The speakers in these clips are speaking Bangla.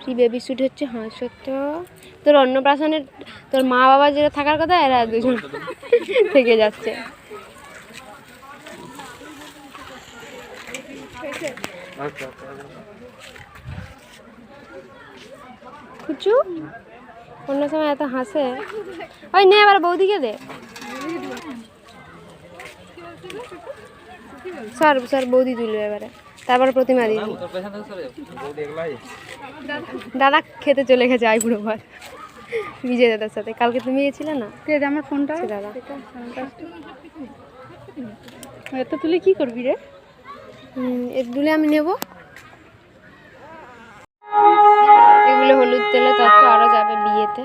প্রি বেবি শুট হচ্ছে? হ্যাঁ সত্য তোর অন্নপ্রাশনের, তোর মা বাবা যেটা থাকার কথা, এরা দুজন থেকে যাচ্ছে। কুচু, অন্য সময় এত হাসে? ওই নে এবার বৌদিকে দে। স্যার স্যার বৌদি তুলবে এবারে। তারপর প্রতিমা দিদি দাদা খেতে চলে গেছে আইবুড়ো ভাত বিজয় দাদার সাথে। কালকে তুমি গেছিলে না? কে আমার ফোনটা? সে দাদা। এত তুলে কি করবি রে? এর দুলে আমি নেব। এগুলো হলুদ তেলে তত্ত্ব আরও যাবে বিয়েতে।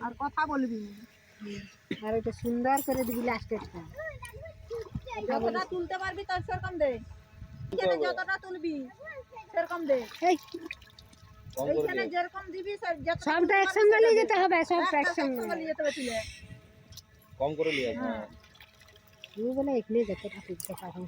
আর কথা বলবি আর এটা সুন্দর করে দিবি লাস্টেরটা যতটা তুলতে পারবি তার সেরকম দে। যতটা তুলবি সেরকম দে। এইখানে যেরকম দিবি সবটা একসঙ্গে নিয়ে যেতে হবে সবটা একসঙ্গে। নিয়ে যেতে হবে কম করে লিয়ে হ্যাঁ। তুই বলে এখানে যতটা তুলতে পারো